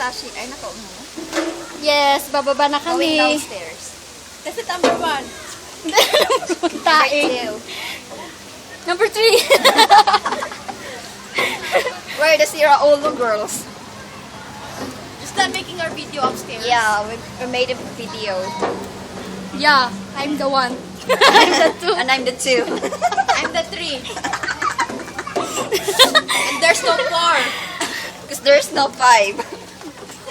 Tashi. Ay, nako. Yes, bababa na Going kami. downstairs. That's it, number one. Two. Number three. We're the Sierra Olo girls. Just done making our video upstairs. Yeah, we, we made a video. yeah, I'm the one. I'm the two. And I'm the two. I'm the three. and there's no four. Because there's no five.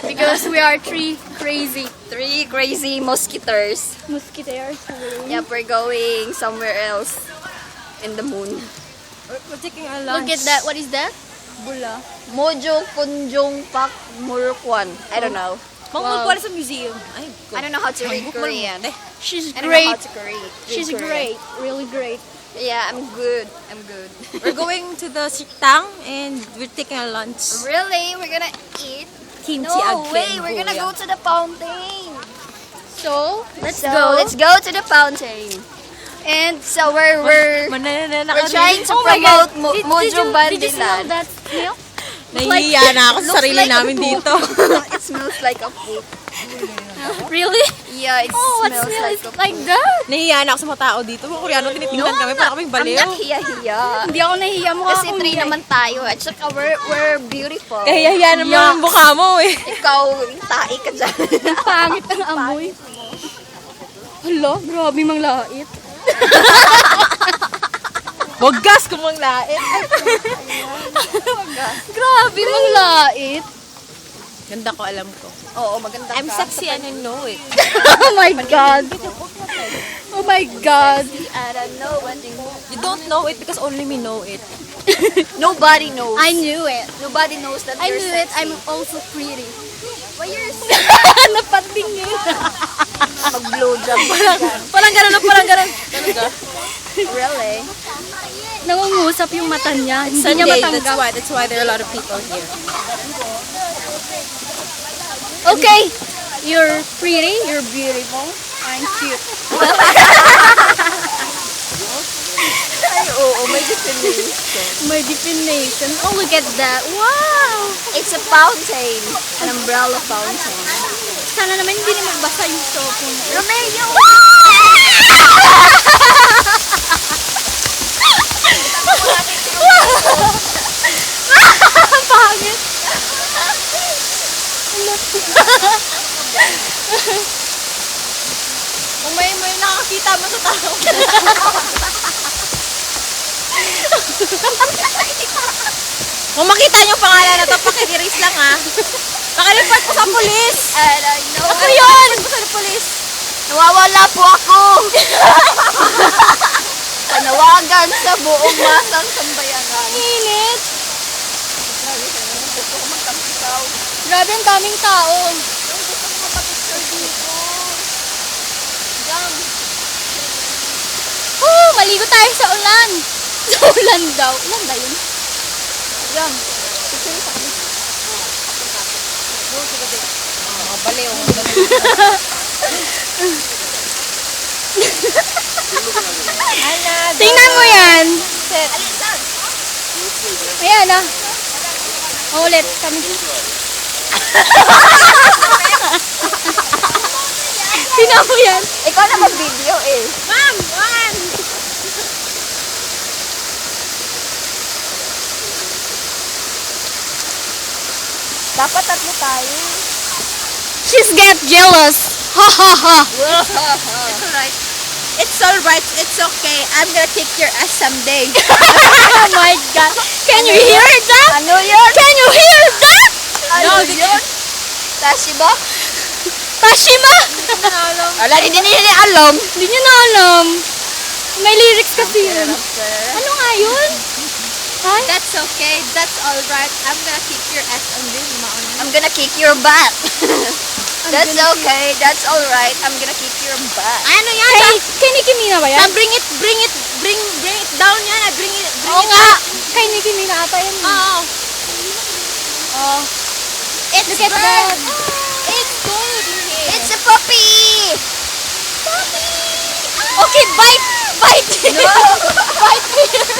Because we are three crazy Three crazy mosquitoes. mosquitoes. Yep, we're going somewhere else. In the moon. We're, we're taking a lunch. Look at that. What is that? Bula. Mojo Kunjong Pak Murukwan. I don't know. Mangmul Wow. ko sa museum. I don't know how to read Korean. She's I don't know how great. to read. read She's Korean. great. Really great. Yeah, I'm good. I'm good. We're going to the Siktang and we're taking a lunch. really? We're gonna eat? Kimchi No again. way. We're gonna go to the fountain. So, let's so, go. let's go to the fountain. And so we're we're we're trying to Oh my promote God. Mo- Did- did Mojo you- Did you smell Bandilan. that smell? Nahihiya na ako sa sarili like namin dito. it smells like a poop. Really? Yeah, it Oh, what smells smell like like that? Nahihiya na ako sa mga tao dito. Mga Koreano, tinitingnan kami. Parang kaming I'm baliw. not hiya-hiya. Hindi ako nahihiya mo Kasi three naman tayo. At saka we're, we're beautiful. Kahihiya naman Yuck. ang mukha mo eh. Ikaw, tae ka dyan. Ang pangit ng amoy. Hala, grabe mang lait. Huwag gas kung manglait. Grabe mang lait. Ganda ko, alam ko. Oo, maganda I'm ka. sexy and I know it. oh my God. Oh my God. I don't know what you You don't know it because only me know it. Nobody knows. I knew it. Nobody knows that I you're knew it. sexy. I'm also pretty. Why you're Napatingin. mag-blowjob? Parang ganun na, parang ganun. Talaga? really? Nangungusap yung mata niya. Hindi niya Sunday, that's matanggap. why, that's why there are a lot of people here. Okay. You're pretty. You're beautiful. I'm cute. Ay, oo, may definition. My definition. Oh, look at that. Wow. It's a fountain. An umbrella fountain. Sana naman hindi na magbasa yung cellphone. Romeo! Ang pangit. Kung may may nakakita mo sa tao. Kung makita niyo pangalan na to, pakikiris lang ha. Pakireport ko sa polis. And I know Ako yun! ko sa polis. Nawawala po ako! Panawagan sa buong masang sambayanan. Init. Gusto ko magkampisaw. Grabe ang daming tao. Gusto ko magpapicture dito. Jam. Oh, maligo tayo sa ulan. Sa ulan daw. Ulan ba yun? Jam. Picture sa akin. Mga baliw. Tingnan mo yan. Alisan! Ayan ah. Ulit kami. Tingnan mo yan. Ikaw na mag-video eh. Ma'am, one! Dapat tatlo tayo. She's get jealous. Ha ha ha. It's alright. It's alright. It's okay. I'm gonna kick your ass someday. oh my god. Can you hear that? Ano yun? Can you hear that? Ano No, yun? Tashi ba? Tashima. Wala, hindi nila alam. Hindi niyo na alam. May lyrics kasi yun. Ano nga yun? Ay, That's okay. That's alright. I'm gonna kick your ass someday. Maon. I'm gonna kick your butt. That's okay. That's alright. I'm gonna kick your butt. Ano yan? kay, kay Nicki Mina ba Sa, yan? bring it, bring it, bring, bring it down yan. Bring it, bring Oo it nga. up. Kay Nicki Mina ata yan. Oo. Oh. It's Look at bird. that. It's good in here. It's a puppy! Okay, bite. Bite. No! bite here.